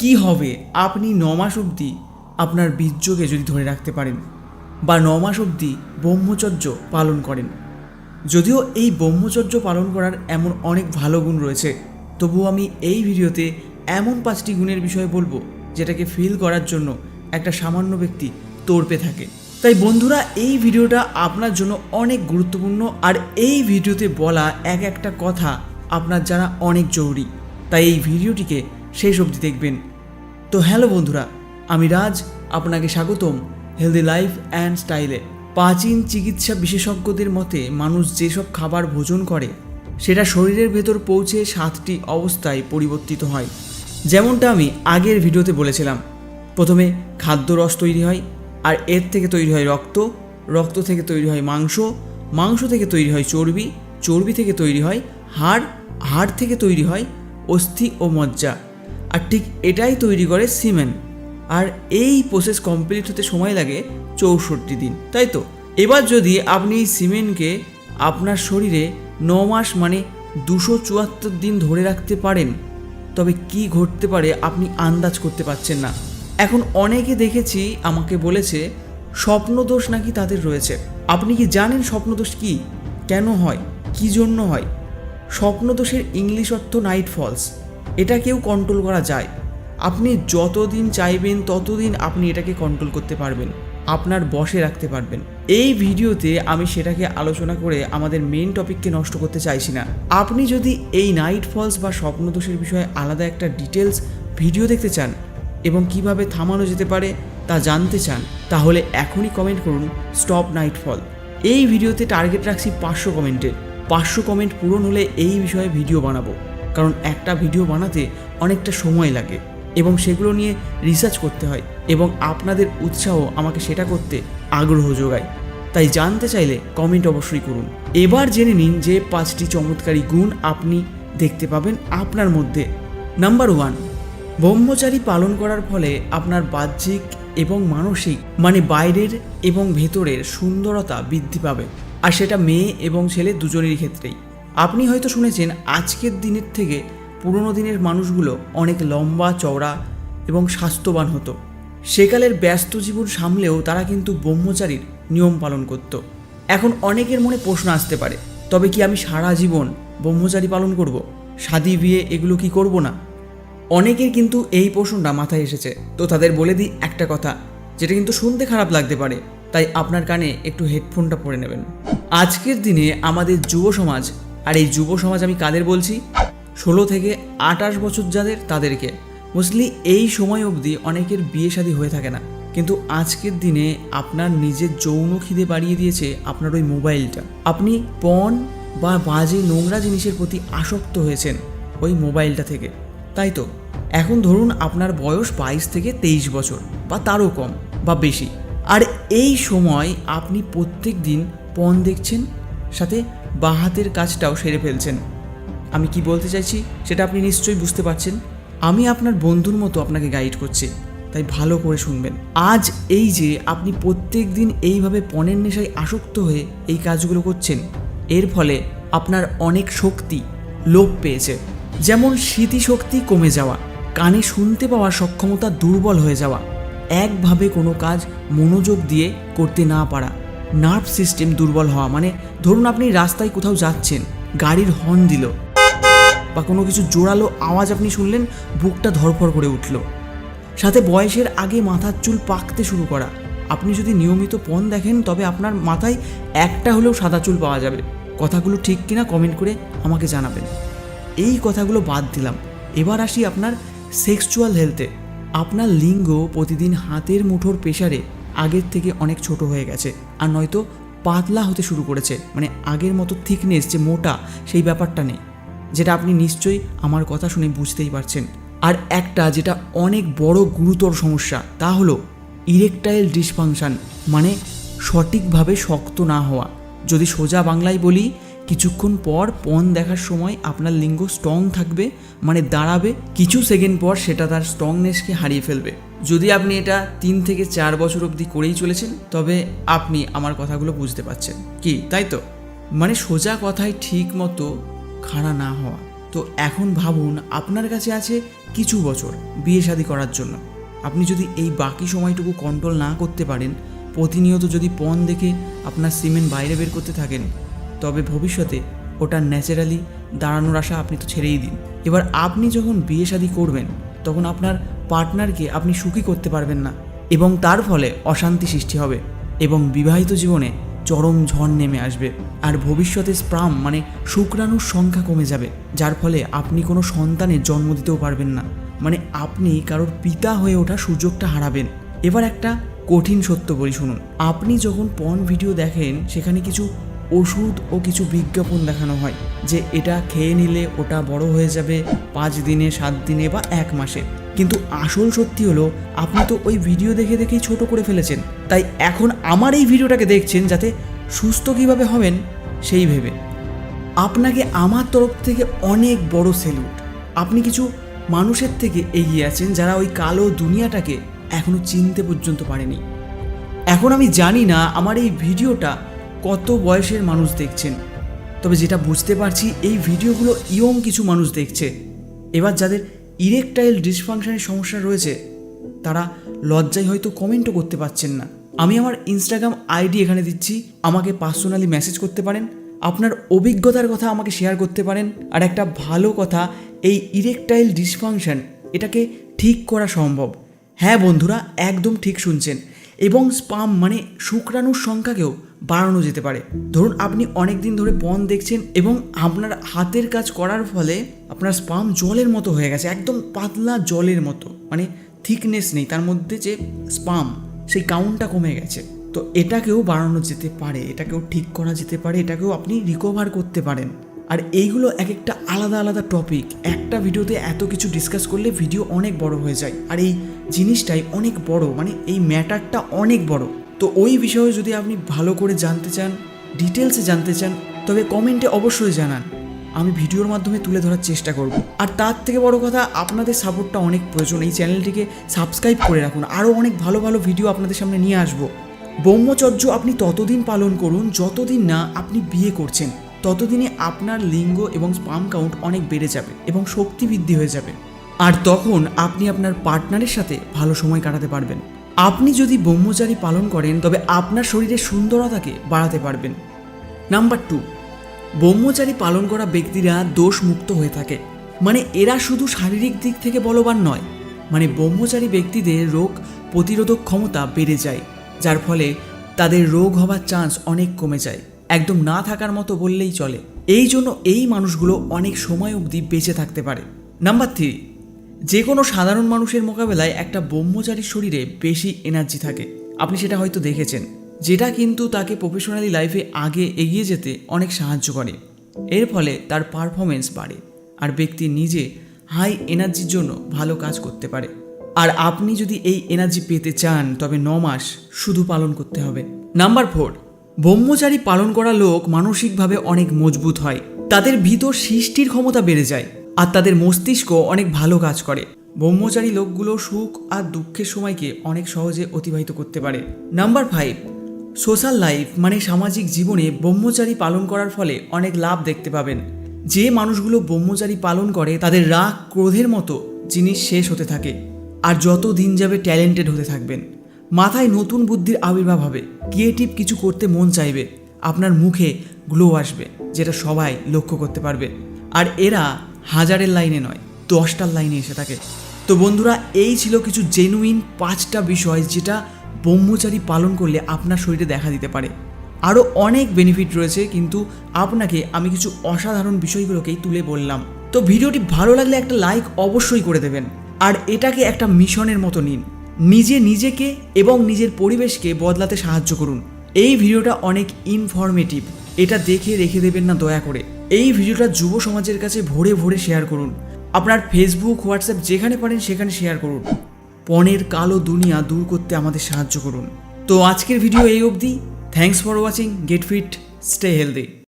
কি হবে? আপনি ন মাস অবধি আপনার বীর্যকে যদি ধরে রাখতে পারেন বা ন মাস অবধি ব্রহ্মচর্য পালন করেন। যদিও এই ব্রহ্মচর্য পালন করার এমন অনেক ভালো গুণ রয়েছে, তবুও আমি এই ভিডিওতে এমন পাঁচটি গুণের বিষয়ে বলব যেটাকে ফিল করার জন্য একটা সামান্য ব্যক্তি তোড়পে থাকে। তাই বন্ধুরা, এই ভিডিওটা আপনার জন্য অনেক গুরুত্বপূর্ণ আর এই ভিডিওতে বলা এক একটা কথা আপনার জানা অনেক জরুরি। তাই এই ভিডিওটিকে শেষ অবধি দেখবেন। তো হ্যালো বন্ধুরা, আমি রাজ, আপনাকে স্বাগতম হেলদি লাইফ অ্যান্ড স্টাইলে প্রাচীন চিকিৎসা বিশেষজ্ঞদের মতে, মানুষ যেসব খাবার ভোজন করে, সেটা শরীরের ভেতর পৌঁছে সাতটি অবস্থায় পরিবর্তিত হয়। যেমনটা আমি আগের ভিডিওতে বলেছিলাম। প্রথমে খাদ্য রস তৈরি হয়, আর এর থেকে তৈরি হয় রক্ত। রক্ত থেকে তৈরি হয় মাংস। মাংস থেকে তৈরি হয় চর্বি। চর্বি থেকে তৈরি হয় হাড়। হাড় থেকে তৈরি হয় অস্থি ও মজ্জা। আর ঠিক এটাই তৈরি করে সিমেন্ট। আর এই প্রসেস কমপ্লিট হতে সময় লাগে চৌষট্টি দিন, তাই তো? এবার যদি আপনি এই সিমেন্টকে আপনার শরীরে ন মাস মানে দুশো চুয়াত্তর দিন ধরে রাখতে পারেন, তবে কি ঘটতে পারে আপনি আন্দাজ করতে পারছেন না। এখন অনেকে দেখেছি আমাকে বলেছে, স্বপ্নদোষ নাকি তাদের রয়েছে। আপনি কি জানেন স্বপ্নদোষ কি? কেন হয়? কি জন্য হয়? স্বপ্নদোষের ইংলিশ অর্থ নাইট ফলস এটা কেউ কন্ট্রোল করা যায়। আপনি যতদিন চাইবেন, ততদিন আপনি এটাকে কন্ট্রোল করতে পারবেন, আপনার বসে রাখতে পারবেন। এই ভিডিওতে আমি সেটাকে আলোচনা করে আমাদের মেন টপিককে নষ্ট করতে চাইছি না। আপনি যদি এই নাইট ফলস বা স্বপ্নদোষের বিষয়ে আলাদা একটা ডিটেলস ভিডিও দেখতে চান এবং কীভাবে থামানো যেতে পারে তা জানতে চান, তাহলে এখনই কমেন্ট করুন স্টপ নাইট ফল এই ভিডিওতে টার্গেট রাখছি পাঁচশো কমেন্টের পাঁচশো কমেন্ট পূরণ হলে এই বিষয়ে ভিডিও বানাবো। কারণ একটা ভিডিও বানাতে অনেকটা সময় লাগে এবং সেগুলো নিয়ে রিসার্চ করতে হয় এবং আপনাদের উৎসাহ আমাকে সেটা করতে আগ্রহ যোগায়। তাই জানতে চাইলে কমেন্ট অবশ্যই করুন। এবার জেনে নিন যে পাঁচটি চমৎকারী গুণ আপনি দেখতে পাবেন আপনার মধ্যে। নাম্বার ওয়ান ব্রহ্মচারী পালন করার ফলে আপনার বাহ্যিক এবং মানসিক মানে বাইরের এবং ভেতরের সুন্দরতা বৃদ্ধি পাবে। আর সেটা মেয়ে এবং ছেলে দুজনের ক্ষেত্রেই। আপনি হয়তো শুনেছেন আজকের দিনের থেকে পুরনো দিনের মানুষগুলো অনেক লম্বা, চওড়া এবং স্বাস্থ্যবান হতো। সেকালের ব্যস্ত জীবন সামলেও তারা কিন্তু ব্রহ্মচারীর নিয়ম পালন করত। এখন অনেকের মনে প্রশ্ন আসতে পারে, তবে কি আমি সারা জীবন ব্রহ্মচারী পালন করব? শাদি বিয়ে এগুলো কি করব না? অনেকের কিন্তু এই প্রশ্নটা মাথায় এসেছে। তো তাদের বলে দিই একটা কথা, যেটা কিন্তু শুনতে খারাপ লাগতে পারে, তাই আপনার কানে একটু হেডফোনটা পরে নেবেন। আজকের দিনে আমাদের যুব সমাজ আর এই যুব সমাজ আমি কাদের বলছি? ষোলো থেকে আঠাশ বছর যাদের, তাদেরকে। মোস্টলি এই সময় অবধি অনেকের বিয়ে শাদী হয়ে থাকে না। কিন্তু আজকের দিনে আপনার নিজের যৌন খিদে বাড়িয়ে দিয়েছে আপনার ওই মোবাইলটা। আপনি পণ বা বাজে নোংরা জিনিসের প্রতি আসক্ত হয়েছেন ওই মোবাইলটা থেকে। তাই তো? এখন ধরুন আপনার বয়স বাইশ থেকে তেইশ বছর বা তারও কম বা বেশি। আর এই সময় আপনি প্রত্যেক দিন পণ দেখছেন, সাথে বাহাতের কাজটাও সেরে ফেলছেন। আমি কি বলতে চাইছি সেটা আপনি নিশ্চয়ই বুঝতে পারছেন। আমি আপনার বন্ধুর মতো আপনাকে গাইড করছি, তাই ভালো করে শুনবেন। আজ এই যে আপনি প্রত্যেক দিন এইভাবে পণের নেশায় আসক্ত হয়ে এই কাজগুলো করছেন, এর ফলে আপনার অনেক শক্তি লোপ পেয়েছে। যেমন স্মৃতিশক্তি কমে যাওয়া, কানে শুনতে পাওয়ার সক্ষমতা দুর্বল হয়ে যাওয়া, একভাবে কোনো কাজ মনোযোগ দিয়ে করতে না পারা। নার্ভ সিস্টেম দুর্বল হওয়া মানে ধরুন আপনি রাস্তায় কোথাও যাচ্ছেন, গাড়ির হর্ন দিল, বা কোনো কিছু জোরালো আওয়াজ আপনি শুনলেন, বুকটা ধরফর করে উঠল। সাথে বয়সের আগে মাথার চুল পাকতে শুরু করা। আপনি যদি নিয়মিত পণ দেখেন, তবে আপনার মাথায় একটা হলেও সাদা চুল পাওয়া যাবে। কথাগুলো ঠিক কিনা কমেন্ট করে আমাকে জানাবেন। এই কথাগুলো বাদ দিলাম। এবার আসি আপনার সেক্সুয়াল হেলথে আপনার লিঙ্গ প্রতিদিন হাতের মুঠোর প্রেশারে আগের থেকে অনেক ছোট হয়ে গেছে। আর নয়তো পাতলা হতে শুরু করেছে। মানে আগের মতো থিকনেস যে মোটা, সেই ব্যাপারটা নেই। যেটা আপনি নিশ্চয়ই আমার কথা শুনে বুঝতেই পারছেন। আর একটা যেটা অনেক বড় গুরুতর সমস্যা, তা হলো ইরেকটাইল ডিসফাংশন মানে সঠিকভাবে শক্ত না হওয়া। যদি সোজা বাংলায় বলি, কিছুক্ষণ পর পণ দেখার সময় আপনার লিঙ্গ স্ট্রং থাকবে মানে দাঁড়াবে, কিছু সেকেন্ড পর সেটা তার স্ট্রংনেসকে হারিয়ে ফেলবে। যদি আপনি এটা তিন থেকে চার বছর অবধি করেই চলেছেন, তবে আপনি আমার কথাগুলো বুঝতে পারছেন। কি, তাই তো? মানে সোজা কথায় ঠিক মতো খাড়া না হওয়া। তো এখন ভাবুন, আপনার কাছে আছে কিছু বছর বিয়ে শাদী করার জন্য। আপনি যদি এই বাকি সময়টুকু কন্ট্রোল না করতে পারেন, প্রতিনিয়ত যদি পণ দেখে আপনার সিমেন্ট বাইরে বের করতে থাকেন, তবে ভবিষ্যতে ওটা ন্যাচারালি দাঁড়ানোর আশা আপনি তো ছেড়েই দিন। এবার আপনি যখন বিয়ে শাদী করবেন, তখন আপনার পার্টনারকে আপনি সুখী করতে পারবেন না এবং তার ফলে অশান্তি সৃষ্টি হবে এবং বিবাহিত জীবনে চরম ঝড় নেমে আসবে। আর ভবিষ্যতে স্প্রাম মানে শুক্রাণুর সংখ্যা কমে যাবে, যার ফলে আপনি কোনো সন্তানের জন্ম দিতেও পারবেন না। মানে আপনি কারোর পিতা হয়ে ওঠা সুযোগটা হারাবেন। এবার একটা কঠিন সত্য বলি শুনুন। আপনি যখন পন ভিডিও দেখেন, সেখানে কিছু ওষুধ ও কিছু বিজ্ঞাপন দেখানো হয়, যে এটা খেয়ে নিলে ওটা বড় হয়ে যাবে পাঁচ দিনে, সাত দিনে বা এক মাসে। কিন্তু আসল সত্যি হলো, আপনি তো ওই ভিডিও দেখে দেখেই ছোট করে ফেলেছেন। তাই এখন আমার এই ভিডিওটাকে দেখছেন যাতে সুস্থ কীভাবে হবেন, সেই ভেবে। আপনাকে আমার তরফ থেকে অনেক বড় সেলুট আপনি কিছু মানুষের থেকে এগিয়ে আছেন যারা ওই কালো দুনিয়াটাকে এখনও চিনতে পর্যন্ত পারেনি। এখন আমি জানি না আমার এই ভিডিওটা কত বয়সের মানুষ দেখছেন। তবে যেটা বুঝতে পারছি, এই ভিডিওগুলো ইয়ং কিছু মানুষ দেখছে। এবার যাদের ইরেকটাইল ডিসফাংশনের সমস্যা রয়েছে, তারা লজ্জায় হয়তো কমেন্টও করতে পারছেন না। আমি আমার ইনস্টাগ্রাম আইডি এখানে দিচ্ছি, আমাকে পার্সোনালি মেসেজ করতে পারেন, আপনার অভিজ্ঞতার কথা আমাকে শেয়ার করতে পারেন, আর একটা ভালো কথা, এই ইরেকটাইল ডিসফাংশন এটাকে ঠিক করা সম্ভব। হ্যাঁ বন্ধুরা, একদম ঠিক শুনছেন। এবং স্পাম মানে শুক্রাণুর সংখ্যাকেও বাড়ানো যেতে পারে। ধরুন আপনি অনেক দিন ধরে পণ দেখছেন এবং আপনার হাতের কাজ করার ফলে আপনার স্পাম জলের মতো হয়ে গেছে, একদম পাতলা জলের মতো মানে থিকনেস নেই। তার মধ্যে যে স্পাম, সেই কাউন্টটা কমে গেছে। তো এটাকেও বাড়ানো যেতে পারে, এটাকেও ঠিক করা যেতে পারে, এটাকেও আপনি রিকভার করতে পারেন। আর এইগুলো এক একটা আলাদা আলাদা টপিক একটা ভিডিওতে এত কিছু ডিসকাস করলে ভিডিও অনেক বড় হয়ে যায়। আর এই জিনিসটাই অনেক বড় মানে এই ম্যাটারটা অনেক বড়। তো ওই বিষয়ে যদি আপনি ভালো করে জানতে চান ডিটেলসে জানতে চান, তবে কমেন্টে অবশ্যই জানান। আমি ভিডিওর মাধ্যমে তুলে ধরার চেষ্টা করব। আর তার থেকে বড় কথা, আপনাদের সাপোর্টটা অনেক প্রয়োজন। এই চ্যানেলটিকে সাবস্ক্রাইব করে রাখুন। আরও অনেক ভালো ভালো ভিডিও আপনাদের সামনে নিয়ে আসব। ব্রহ্মচর্য আপনি ততদিন পালন করুন, যতদিন না আপনি বিয়ে করছেন ততদিনে আপনার লিঙ্গ এবং স্পাম কাউন্ট অনেক বেড়ে যাবে এবং শক্তি বৃদ্ধি হয়ে যাবে। আর তখন আপনি আপনার পার্টনারের সাথে ভালো সময় কাটাতে পারবেন। আপনি যদি ব্রহ্মচারী পালন করেন, তবে আপনার শরীরের সুন্দরতাকে বাড়াতে পারবেন। নাম্বার টু, ব্রহ্মচারী পালন করা ব্যক্তিরা দোষ মুক্ত হয়ে থাকে। মানে এরা শুধু শারীরিক দিক থেকে বলবান নয় মানে ব্রহ্মচারী ব্যক্তিদের রোগ প্রতিরোধক ক্ষমতা বেড়ে যায়, যার ফলে তাদের রোগ হবার চান্স অনেক কমে যায়। একদম না থাকার মতো বললেই চলে। এই জন্য এই মানুষগুলো অনেক সময় অবধি বেঁচে থাকতে পারে। নাম্বার থ্রি যে কোনো সাধারণ মানুষের মোকাবেলায় একটা ব্রহ্মচারীর শরীরে বেশি এনার্জি থাকে। আপনি সেটা হয়তো দেখেছেন, যেটা কিন্তু তাকে প্রফেশনালি লাইফে আগে এগিয়ে যেতে অনেক সাহায্য করে। এর ফলে তার পারফরমেন্স বাড়ে আর ব্যক্তি নিজে হাই এনার্জির জন্য ভালো কাজ করতে পারে। আর আপনি যদি এই এনার্জি পেতে চান, তবে ন মাস শুধু পালন করতে হবে। নাম্বার ফোর ব্রহ্মচারী পালন করা লোক মানসিকভাবে অনেক মজবুত হয়। তাদের ভিতর সৃষ্টির ক্ষমতা বেড়ে যায়। আর তাদের মস্তিষ্ক অনেক ভালো কাজ করে। ব্রহ্মচারী লোকগুলো সুখ আর দুঃখের সময়কে অনেক সহজে অতিবাহিত করতে পারে। নাম্বার ফাইভ সোশ্যাল লাইফ মানে সামাজিক জীবনে ব্রহ্মচারী পালন করার ফলে অনেক লাভ দেখতে পাবেন। যে মানুষগুলো ব্রহ্মচারী পালন করে, তাদের রাগ, ক্রোধের মতো জিনিস শেষ হতে থাকে আর যত দিন যাবে ট্যালেন্টেড হতে থাকবেন। মাথায় নতুন বুদ্ধির আবির্ভাব হবে। ক্রিয়েটিভ কিছু করতে মন চাইবে। আপনার মুখে গ্লো আসবে, যেটা সবাই লক্ষ্য করতে পারবে। আর এরা হাজারের লাইনে নয়, দশটার লাইনে এসে থাকে। তো বন্ধুরা, এই ছিল কিছু জেনুইন পাঁচটা বিষয় যেটা ব্রহ্মচারী পালন করলে আপনার শরীরে দেখা দিতে পারে। আরও অনেক বেনিফিট রয়েছে, কিন্তু আপনাকে আমি কিছু অসাধারণ বিষয়গুলোকেই তুলে বললাম। তো ভিডিওটি ভালো লাগলে একটা লাইক অবশ্যই করে দেবেন, আর এটাকে একটা মিশনের মতো নিন। নিজে নিজেকে এবং নিজের পরিবেশকে বদলাতে সাহায্য করুন। এই ভিডিওটা অনেক ইনফরমেটিভ এটা দেখে রেখে দেবেন না দয়া করে। এই ভিডিওটা যুব সমাজের কাছে ভরে ভরে শেয়ার করুন। আপনার ফেসবুক হোয়াটসঅ্যাপ যেখানে পারেন সেখানে শেয়ার করুন। পণের কালো দুনিয়া দূর করতে আমাদের সাহায্য করুন। তো আজকের ভিডিও এই অবধি। Thanks for watching get fit stay healthy